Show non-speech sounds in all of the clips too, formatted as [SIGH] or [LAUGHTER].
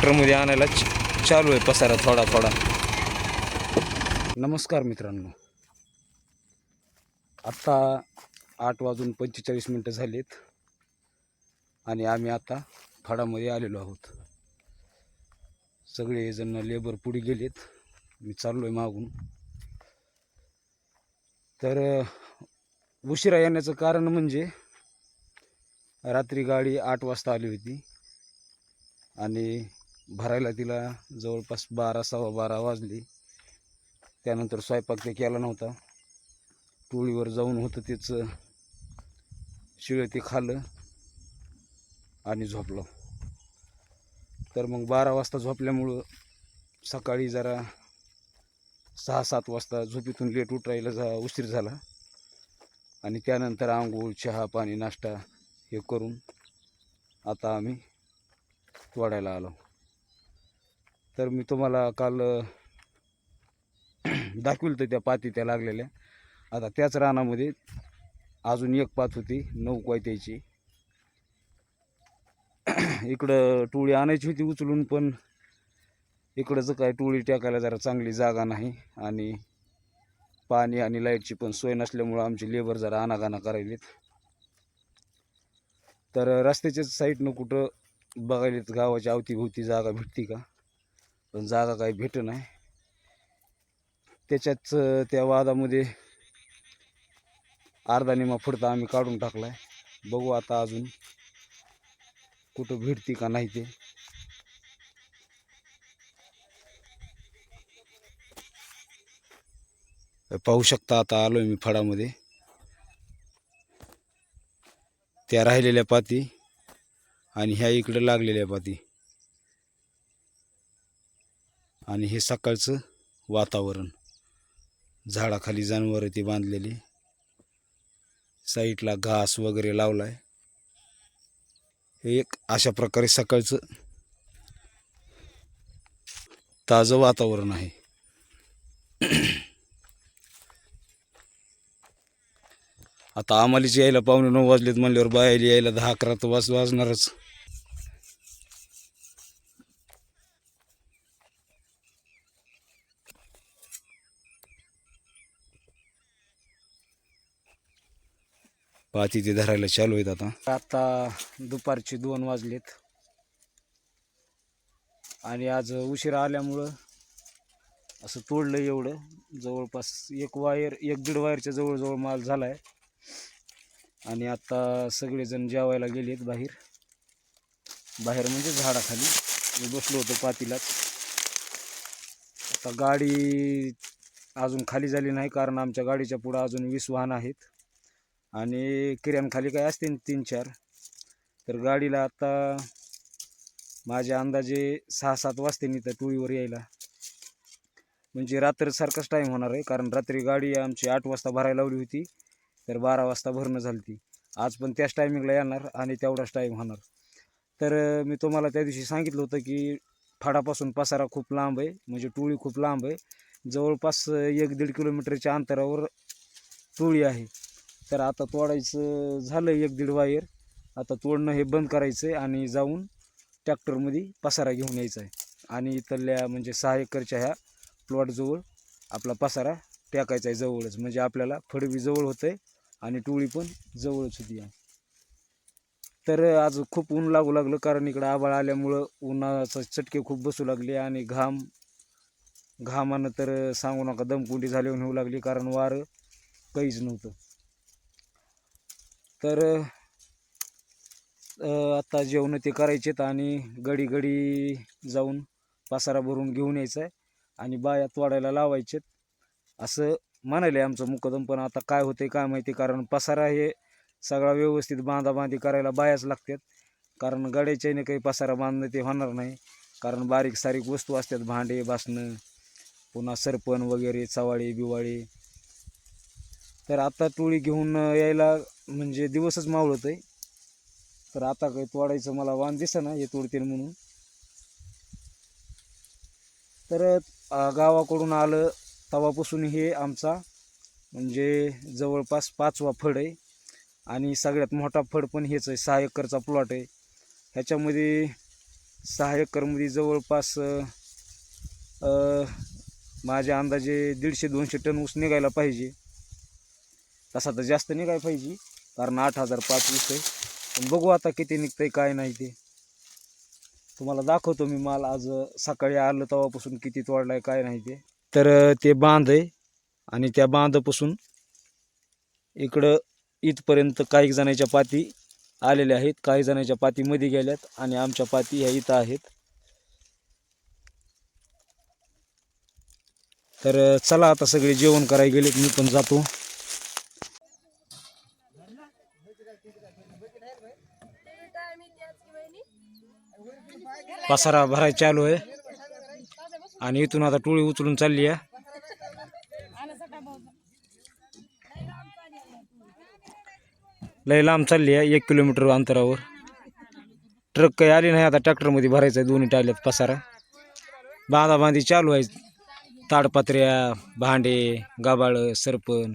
ट्रॅक्टरमध्ये आणायला चालू आहे पसारा थोडा थोडा. नमस्कार मित्रांनो. आत्ता आठ वाजून पंचेचाळीस मिनटं झालीत आणि आम्ही आता फडामध्ये आलेलो आहोत. सगळेजण लेबर पुढे गेलेत. मी चाललो आहे मागून. तर उशिरा येण्याचं कारण म्हणजे रात्री गाडी आठ वाजता आली होती आणि भरायला तिला जवळपास बारा सव्वा बारा वाजली. त्यानंतर स्वयंपाक ते केला नव्हता. टोळीवर जाऊन होतं त्याचं शिळं ते खाल्लं आणि झोपलो. तर मग बारा वाजता झोपल्यामुळं सकाळी जरा सहा सात वाजता झोपेतून लेट उठायला जा उशीर झाला. आणि त्यानंतर आंघोळ चहा पाणी नाश्ता हे करून आता आम्ही तोडायला आलो. तर मी तुम्हाला काल [CLEARS THROAT] दाखविलं होतं त्या पाती त्या लागलेल्या. आता त्याच रानामध्ये अजून एक पात होती नऊ कोयत्याची [CLEARS THROAT] इकडं टोळी आणायची होती उचलून पण इकडंच काय टोळी टाकायला जरा चांगली जागा नाही आणि पाणी आणि लाईटची पण सोय नसल्यामुळं आमचे लेबर जरा आनागाना करायलेत. तर रस्त्याच्याच साईडनं कुठं बघायलेत गावाच्या अवतीभोवती जागा भेटती का? पण जागा काही भेट नाही. त्याच्याच त्या वादामध्ये अर्धा निमा फुडता आम्ही काढून टाकलाय. बघू आता अजून कुठं भेटती का नाही ते. पाहू शकता आता आलोय मी फडामध्ये त्या राहिलेल्या पाती आणि ह्या इकडे लागलेल्या पाती. आणि हे सकाळचं वातावरण. झाडाखाली जनावरं ती बांधलेली. साईडला घास वगैरे लावलाय. आहे एक अशा प्रकारे सकाळचं ताजं वातावरण आहे. आता आम्हालाच यायला पाहुणे नऊ वाजलेत म्हणल्यावर बायाला यायला दहा अकरा तर वाज वाजणारच. पाती ते धरायला चालू आहेत आता. आता दुपारचे दोन वाजलेत. आणि आज उशिरा आल्यामुळं असं तोडलं एवढं. जवळपास एक वायर एक दीड वायरच्या जवळजवळ माल झाला आहे आणि आता सगळेजण जेवायला गेलेत बाहेर. बाहेर म्हणजे झाडाखाली. मी बसलो होतो पातीलाच आता गाडी अजून खाली झाली नाही कारण आमच्या गाडीच्या पुढं अजून वीस वाहन आहेत. आणि किऱ्यांखाली काय असते तीन चार. तर गाडीला आता माझ्या अंदाजे सहा सात वाजते नाही तर टोळीवर यायला. म्हणजे रात्रसारखाच टाईम होणार आहे कारण रात्री गाडी आमची आठ वाजता भरायला लावली होती तर बारा वाजता भरणं झाली ती. आज पण त्याच टायमिंगला येणार आणि तेवढाच टाईम होणार. तर मी तुम्हाला त्या दिवशी सांगितलं होतं की फाडापासून पसारा खूप लांब आहे म्हणजे टोळी खूप लांब आहे. जवळपास एक दीड किलोमीटरच्या अंतरावर टोळी आहे. तर आता तोडायचं झालं एक दीड वायर. आता तोडणं हे बंद करायचं आहे आणि जाऊन ट्रॅक्टरमध्ये पसारा घेऊन यायचा आहे आणि इथल्या म्हणजे सहा एकरच्या ह्या प्लॉटजवळ आपला पसारा टाकायचा आहे जवळच. म्हणजे आपल्याला फडवी जवळ होतं आहे आणि टोळी पण जवळच होती आहे तर आज खूप ऊन लागू लागलं कारण इकडं आबाळ आल्यामुळं उन्हाचं चटके खूप बसू लागले आणि घाम घामानं तर सांगू नका दमकुंडी झाली होऊ लागली कारण वारं काहीच नव्हतं. तर आत्ता जेवणं ते ते करायचेत आणि गडी गडी जाऊन पसारा भरून घेऊन यायचा आहे आणि बाया तोडायला लावायचेत. असं म्हणाले आमचं मुकदम पण आता काय होते काय माहिती कारण पसारा हे सगळा व्यवस्थित बांधाबांधी करायला बायाच लागतात. कारण गड्याच्याने काही पसारा बांधणं ते होणार नाही. कारण बारीक सारीक वस्तू असतात भांडे बासणं पुन्हा सरपण वगैरे चवाळे बिवाळे. तर आता टोळी घेऊन यायला म्हणजे दिवसच मावळत आहे. तर आता काही तोडायचं मला वाण दिसं ना हे तोडतील म्हणून. तर गावाकडून आलं तवापासून हे आमचा म्हणजे जवळपास पाचवा फड आहे. आणि सगळ्यात मोठा फड पण हेच आहे सहा एकरचा प्लॉट आहे. ह्याच्यामध्ये सहा एकरमध्ये जवळपास माझ्या अंदाजे दीडशे दोनशे टन ऊस निघायला पाहिजे. तसा तर जास्त निघायला पाहिजे. कारण आठ हजार पाच ऊस आहे. पण बघू आता किती निघतंय काय नाही ते. तुम्हाला दाखवतो मी माल. आज सकाळी आलं तेव्हापासून किती तोडला आहे काय नाही ते. तर ते बांध आहे. आणि त्या बांधापासून इकडं इथपर्यंत काही जणांच्या पाती आलेल्या आहेत. काही जणांच्या पातीमध्ये गेल्यात आणि आमच्या पाती ह्या इथं आहेत. तर चला आता सगळे जेवण करायला गेलेत. मी पण जातो. पसारा भराय चालू आहे. आणि इथून आता टोळी उचलून चालली आहे. लय लांब चालली आहे एक किलोमीटर अंतरावर. ट्रक काही आली नाही आता ट्रॅक्टरमध्ये भरायचं आहे दोन्ही टायल्यात पसारा. बांधाबांधी चालू आहे ताडपत्र्या भांडे गाबाळं सरपण.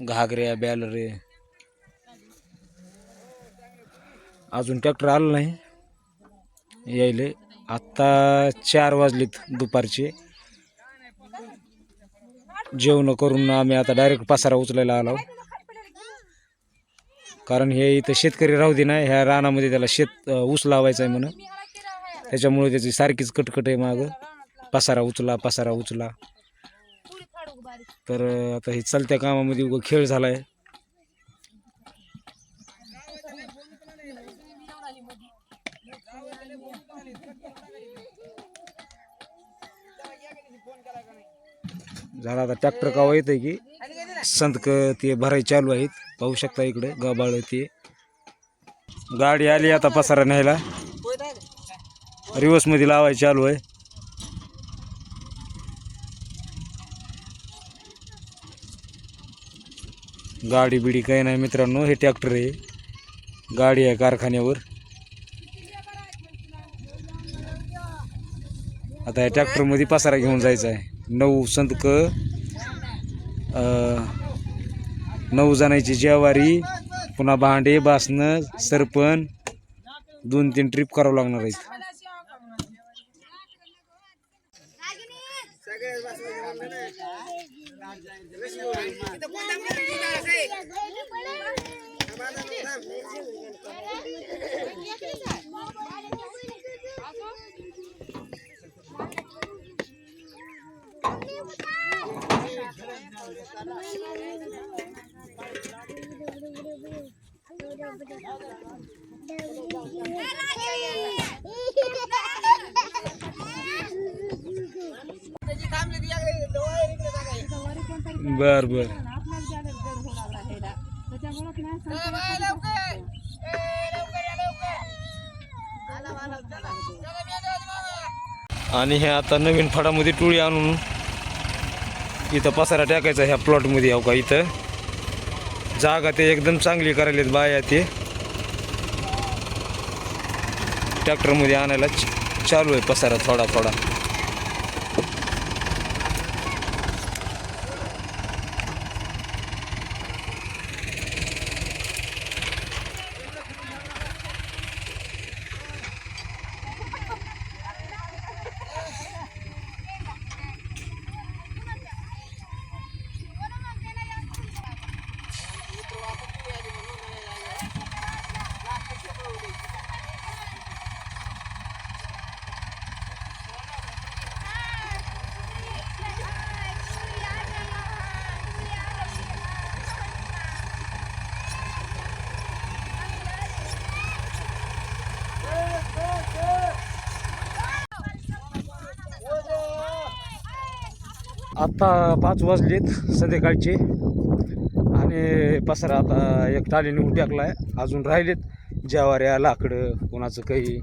घागऱ्या बॅलरे. अजून ट्रॅक्टर आलं नाही. यायले. आत्ता चार वाजलेत दुपारचे. जेवण करून आम्ही आता डायरेक्ट पसारा उचलायला आलो. कारण हे इथं शेतकरी राहू दे नाही ह्या रानामध्ये त्याला शेत ऊस लावायचा आहे म्हणून. त्याच्यामुळे त्याची सारखीच कटकट आहे मागं. पसारा उचला पसारा उचला. तर आता हे चालत्या कामामध्ये उगं खेळ झाला आहे झाला आता ट्रॅक्टर कावा येतं की? संतक ते भराय चालू आहेत. पाहू शकता इकडे गबाळ ते. गाडी आली आता पसारा न्यायला. रिवर्समध्ये लावायची चालू आहे. गाडी बिडी काही नाही मित्रांनो हे ट्रॅक्टर आहे. गाडी आहे कारखान्यावर. आता या ट्रॅक्टरमध्ये पसारा घेऊन जायचा आहे. नऊ संतक नऊ जणांची जेवारी पुन्हा भांडे बासणं सरपण दोन तीन ट्रिप करावं लागणार आहेत. बर बर. आणि हे आता नवीन फडामध्ये टोळी आणून इथं पसारा टाकायचा ह्या प्लॉटमध्ये हो का इथं. जागा ते एकदम चांगली करायलेत बाया ते. ट्रॅक्टरमध्ये आणायला चालू आहे पसारा थोडा थोडा आत्ता पाच वाजलेत संध्याकाळचे. आणि पसरा आता एक टाली नेऊन आहे अजून राहिलेत ज्यावाऱ्या लाकडं कोणाचं काही.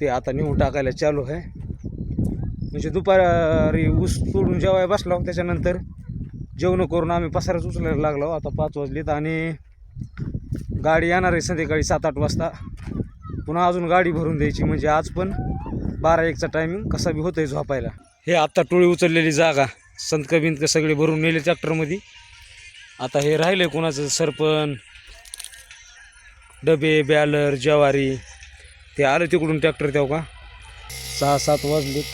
ते आता नेऊन टाकायला चालू आहे. म्हणजे दुपारी ऊस तोडून जेवाय बसलो त्याच्यानंतर. जेवण करून आम्ही पसाराच उचलायला लागलो. आता पाच वाजलेत आणि गाडी येणार आहे संध्याकाळी सात आठ वाजता. पुन्हा अजून गाडी भरून द्यायची म्हणजे आज पण बारा एकचा टायमिंग कसा बी होतंय झोपायला. हे आत्ता टोळी उचललेली जागा. संतक बिंतक सगळे भरून नेले ट्रॅक्टरमध्ये आता हे राहिले कोणाचं? सरपण डबे बॅलर ज्वारी. ते आलं तिकडून ट्रॅक्टर तेव्हा का? सहा सात वाजलेत.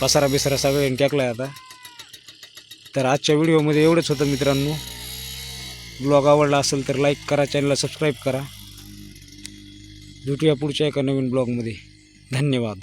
पसारा बिसारा सगळ्यांनी टाकला आता. तर आजच्या व्हिडिओमध्ये एवढंच होतं मित्रांनो. ब्लॉग आवडला असेल तर लाईक करा चॅनलला सबस्क्राईब करा. भेटूया पुढच्या एका नवीन ब्लॉगमध्ये धन्यवाद.